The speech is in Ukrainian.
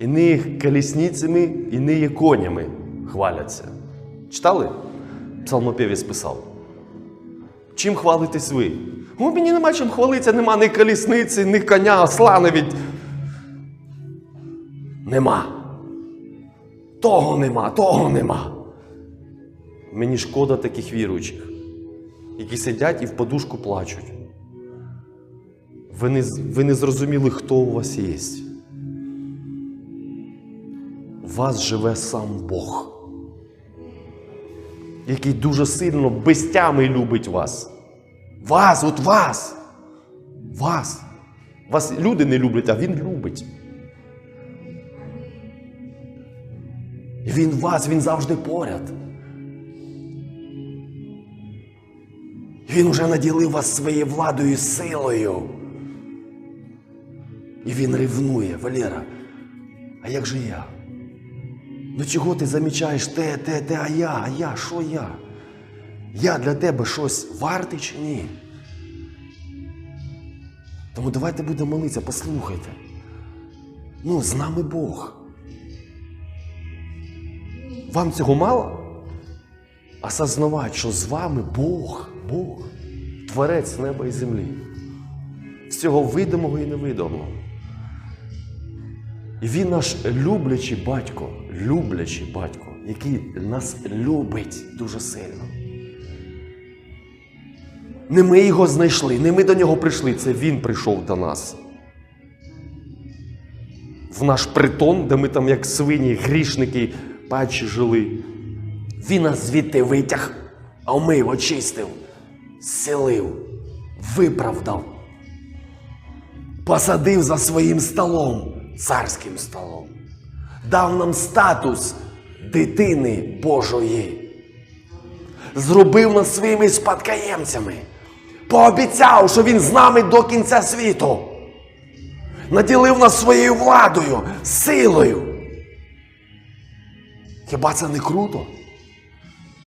І не колісницями, і не конями хваляться. Читали? Псалмопівець писав. Чим хвалитесь ви? О, мені нема чим хвалитися, нема ні колісниці, ні коня, осла навіть. Нема. Того нема, того нема. Мені шкода таких віруючих, які сидять і в подушку плачуть. Ви не, ви не зрозуміли, хто у вас є. В вас живе сам Бог, який дуже сильно без тями любить вас. Вас, от вас. Вас. Вас люди не люблять, а Він любить. Він вас, він завжди поряд. Він уже наділив вас своєю владою і силою. І він ревнує, Валера. А як же я? Ну чого ти замічаєш те, те, те, а я, а я, що я? Я для тебе щось вартий чи ні? Тому давайте будемо молитися, послухайте. Ну, з нами Бог. Вам цього мало? Осознавати, що з вами Бог, Бог, Творець неба і землі, всього видимого і невидимого. І він наш люблячий батько, люблячий батько, який нас любить дуже сильно. Не ми його знайшли, не ми до нього прийшли, це він прийшов до нас. В наш притон, де ми там, як свині, грішники, пачі жили. Він нас звідти витяг, а вмив, очистив, зцілив, виправдав, посадив за своїм столом, царським столом, дав нам статус дитини Божої, зробив нас своїми спадкоємцями, пообіцяв, що він з нами до кінця світу, наділив нас своєю владою, силою. Хіба це не круто?